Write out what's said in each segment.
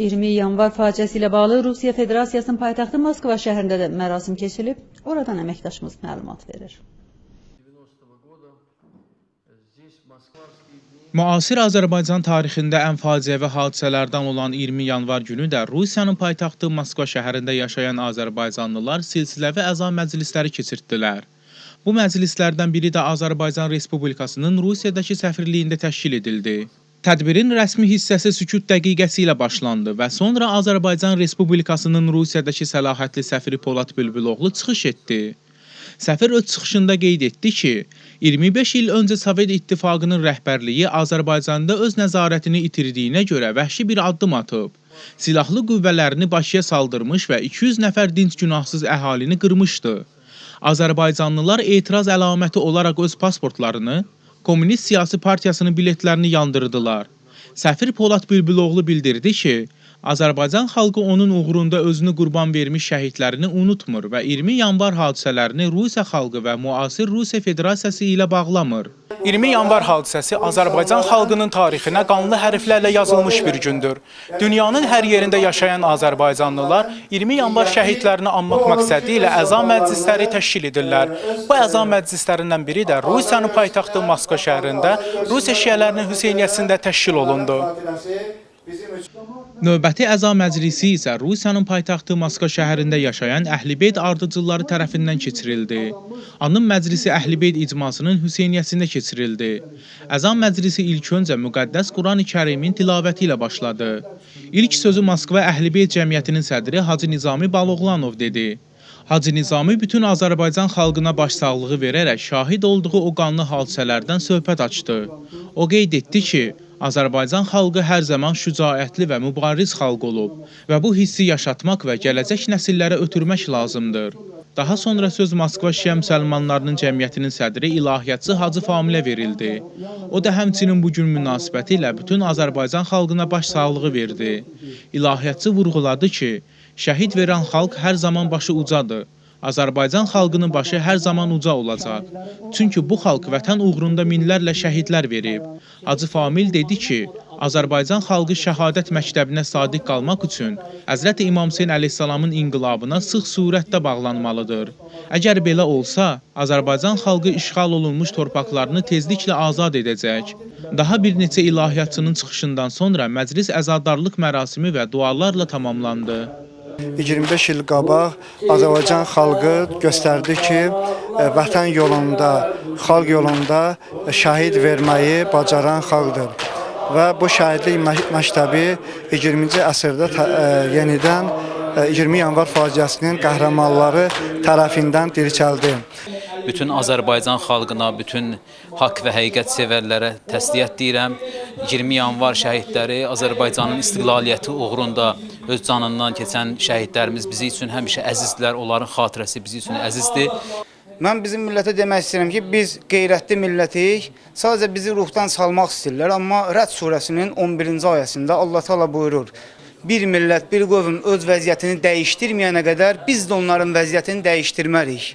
20 yanvar faciəsi ilə bağlı Rusiya Federasiyasının paytaxtı Moskva şəhərində də mərasim keçirilib. Oradan əməkdaşımız məlumat verir. Müasir Azərbaycan tarixində ən faciəvi hadisələrdən olan 20 yanvar günü də Rusiyanın paytaxtı Moskva şəhərində yaşayan azərbaycanlılar silsiləvi əza məclisləri keçirtdilər. Bu məclislərdən biri də Azərbaycan Respublikasının Rusiyadakı səfirliyində təşkil edildi. Tədbirin rəsmi hissəsi sükut dəqiqəsi ilə başlandı və sonra Azərbaycan Respublikasının Rusiyadakı səlahiyyətli səfiri Polad Bülbüloğlu çıxış etdi. Səfir öz çıxışında qeyd etdi ki, 25 il öncə Sovet İttifaqının rəhbərliyi Azərbaycanda öz nəzarətini itirdiyinə görə vəhşi bir addım atıb. Silahlı qüvvələrini Bakıya saldırmış və 200 nəfər dinc günahsız əhalini qırmışdı. Azərbaycanlılar etiraz əlaməti olaraq öz pasportlarını, Kommunist Siyasi Partiyasının biletlərini yandırdılar. Səfir Polad Bülbüloğlu bildirdi ki, Azərbaycan xalqı onun uğrunda özünü qurban vermiş şəhidlərini unutmur və 20 yanvar hadisələrini Rusiya xalqı və müasir Rusiya Federasiyası ilə bağlamır. 20 yanvar hadisəsi Azərbaycan xalqının tarixinə qanlı hərflərlə yazılmış bir gündür. Dünyanın hər yerində yaşayan azərbaycanlılar 20 yanvar şəhidlərini anmaq məqsədi ilə əza məclisləri təşkil edirlər. Bu əza məclislərindən biri də Rusiyanın paytaxtı Moskva şəhərində Rusiya şiələrinin Hüseyniyyəsində təşkil olundu. Növbəti əza məclisi isə Rusiyanın paytaxtı Moskva şəhərində yaşayan Əhlibeyt ardıcılları tərəfindən keçirildi. Anın məclisi Əhlibeyt icmasının Hüseyniyyəsində keçirildi. Əza məclisi ilk öncə müqəddəs Qurani Kərimin tilavəti ilə başladı. İlk sözü Moskva Əhlibeyt Cəmiyyətinin sədri Hacı Nizami Baloğlanov dedi. Hacı Nizami bütün Azərbaycan xalqına başsağlığı verərək şahid olduğu o qanlı hadisələrdən söhbət açdı. O qeyd etdi ki, Azərbaycan xalqı hər zaman şücaətli və mübariz xalq olub və bu hissi yaşatmaq və gələcək nəsillərə ötürmək lazımdır. Daha sonra söz Moskva Şiə müsəlmanlarının cəmiyyətinin sədri ilahiyyatçı Hacı Familə verildi. O da həmçinin bu gün münasibəti ilə bütün Azərbaycan xalqına başsağlığı verdi. İlahiyyatçı vurğuladı ki, şəhid verən xalq hər zaman başı ucadır. Azərbaycan xalqının başı hər zaman uca olacaq. Çünki bu xalq vətən uğrunda minlərlə şəhidlər verib. Hacı Famil dedi ki, Azərbaycan xalqı şəhadət məktəbinə sadiq qalmaq üçün Həzrət İmam Hüseyn əleyhissalamın inqilabına sıx surətdə bağlanmalıdır. Əgər belə olsa, Azərbaycan xalqı işğal olunmuş torpaqlarını tezliklə azad edəcək. Daha bir neçə ilahiyyatçının çıxışından sonra məclis əzadarlıq mərasimi və dualarla tamamlandı. 25 il qabaq Azərbaycan xalqı göstərdi ki, e, vətən yolunda, xalq yolunda şəhid verməyi bacaran xalqdır. Və bu şəhidlik mə- məktəbi 20-ci əsrdə e, yenidən e, 20 yanvar faciəsinin qəhrəmanları tərəfindən dirçəldi. bütün Azərbaycan xalqına, bütün haqq və həqiqət sevərlərə təsliyyət deyirəm. 20 yanvar şəhidləri Azərbaycanın istiqlaliyyəti uğrunda öz canından keçən şəhidlərimiz bizi üçün həmişə əzizdirlər. Onların xatirəsi bizi üçün əzizdir. Mən bizim millətə demək istəyirəm ki, biz qeyrətli millətik. Sadəcə bizi ruhdan salmaq istəyirlər, amma Rəd surəsinin 11-ci ayəsində Allah Taala buyurur: Bir millət, bir qövm öz vəziyyətini dəyişdirməyənə qədər biz də onların vəziyyətini dəyişdirmərik.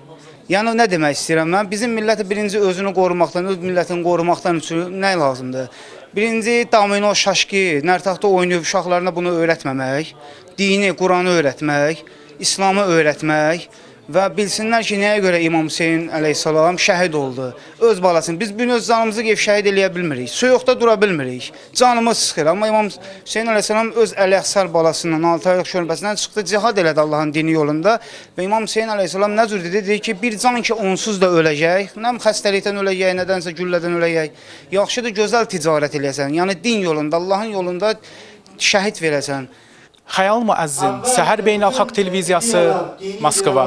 Yəni nə demək istəyirəm mən? Bizim millət birinci özünü qorumaqdan, öz millətini qorumaqdan üçün nə lazımdır? Birinci domino, şaşki, nərtaxta oynayıb uşaqlarına bunu öyrətməmək, dini, Quranı öyrətmək, İslamı öyrətmək və bilsinlər ki, nəyə görə İmam Hüseyn əleyhissalam şəhid oldu. Öz balasını biz bir öz canımızı qev şəhid eləyə bilmirik. Soyuqda dura bilmirik. Canımız sıxır. Amma İmam Hüseyn əleyhissalam öz Əliəxsar balasından 6 aylıq şöbəsindən çıxdı, cihad elədi Allahın dini yolunda və İmam Hüseyn əleyhissalam nə cür dedi? Dedi ki, bir can ki onsuz da öləcək, nə xəstəlikdən öləcək, nədənsə güllədən öləcək. Yaxşıdır gözəl ticarət eləyəsən. Yəni din yolunda, Allahın yolunda şəhid verəsən. Xəyal Müəzzin, Səhər Beynəlxalq Televiziyası, Moskva.